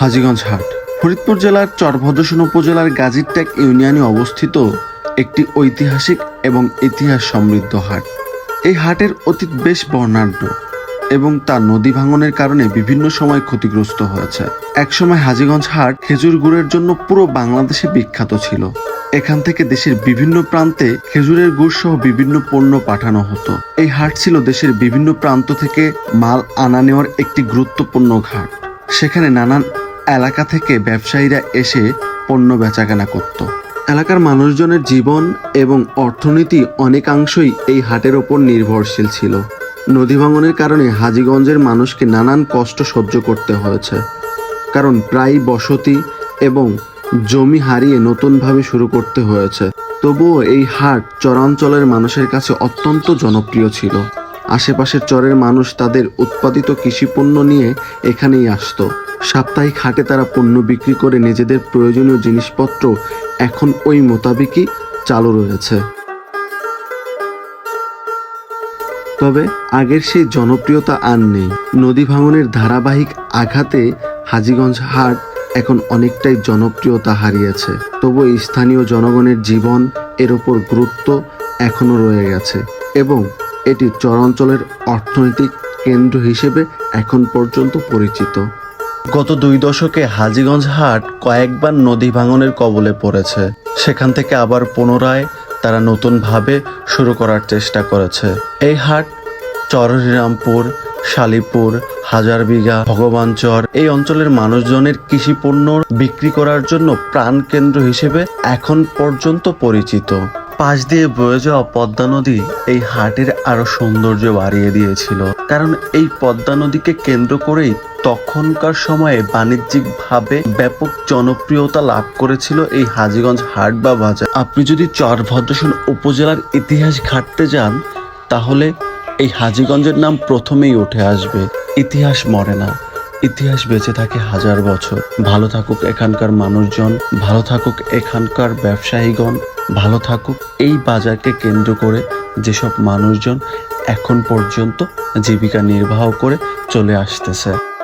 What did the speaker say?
হাজীগঞ্জ হাট। ফরিদপুর জেলার চরভদ্রসন উপজেলার গাজীরটেক ইউনিয়নে অবস্থিত একটি ঐতিহাসিক এবং ইতিহাস সমৃদ্ধ হাট। এই হাটের অতীত বেশ বর্ণাঢ্য এবং তার নদী ভাঙনের কারণে বিভিন্ন সময় ক্ষতিগ্রস্ত হয়েছে। একসময় হাজীগঞ্জ হাট খেজুর গুড়ের জন্য পুরো বাংলাদেশে বিখ্যাত ছিল। এখান থেকে দেশের বিভিন্ন প্রান্তে খেজুরের গুড় সহ বিভিন্ন পণ্য পাঠানো হতো। এই হাট ছিল দেশের বিভিন্ন প্রান্ত থেকে মাল আনা নেওয়ার একটি গুরুত্বপূর্ণ ঘাট। সেখানে নানান এলাকা থেকে ব্যবসায়ীরা এসে পণ্য বেচাকেনা করত। এলাকার মানুষজনের জীবন এবং অর্থনীতি অনেকাংশই এই হাটের ওপর নির্ভরশীল ছিল। নদী ভাঙনের কারণে হাজীগঞ্জের মানুষকে নানান কষ্ট সহ্য করতে হয়েছে। কারণ প্রায় বসতি এবং জমি হারিয়ে নতুনভাবে শুরু করতে হয়েছে। তবুও এই হাট চরাঞ্চলের মানুষের কাছে অত্যন্ত জনপ্রিয় ছিল। আশেপাশের চরের মানুষ তাদের উৎপাদিত কৃষিপণ্য নিয়ে এখানেই আসতো। সাপ্তাহিক হাটে তারা পণ্য বিক্রি করে নিজেদের প্রয়োজনীয় জিনিসপত্র এখন ওই মোতাবেকই চালু রয়েছে। তবে আগের সেই জনপ্রিয়তা আর নেই। নদী ভাঙনের ধারাবাহিক আঘাতে হাজীগঞ্জ হাট এখন অনেকটাই জনপ্রিয়তা হারিয়েছে। তবু স্থানীয় জনগণের জীবন এর ওপর গুরুত্ব এখনও রয়ে গেছে এবং এটি চরাঞ্চলের অর্থনৈতিক কেন্দ্র হিসেবে এখন পর্যন্ত পরিচিত। গত দুই দশকে হাজীগঞ্জ হাট কয়েকবার নদী ভাঙনের কবলে পড়েছে। সেখান থেকে আবার পুনরায় তারা নতুনভাবে শুরু করার চেষ্টা করেছে। এই হাট চরহরিরামপুর শালিপুর, হাজারবিঘা, ভগবানচর এই অঞ্চলের মানুষজনের কৃষি পণ্য বিক্রি করার জন্য প্রাণকেন্দ্র হিসেবে এখন পর্যন্ত পরিচিত। পাশ দিয়ে বয়ে যাওয়া পদ্মা নদী এই হাটের আরও সৌন্দর্য বাড়িয়ে দিয়েছিল। কারণ এই পদ্মা নদীকে কেন্দ্র করেই তখনকার সময়ে বাণিজ্যিকভাবে ব্যাপক জনপ্রিয়তা লাভ করেছিল এই হাজিগঞ্জ হাট বা বাজার। আপনি যদি চরভদ্রসন উপজেলার ইতিহাস ঘাটতে যান, তাহলে এই হাজীগঞ্জের নাম প্রথমেই উঠে আসবে। ইতিহাস মরে না, ইতিহাস বেঁচে থাকে হাজার বছর। ভালো থাকুক এখানকার মানুষজন, ভালো থাকুক এখানকার ব্যবসায়ীগণ। ভালো থাকুক। এই বাজারকে কেন্দ্র করে যেসব মানুষজন এখন পর্যন্ত জীবিকা নির্বাহ করে চলে আসতেছে।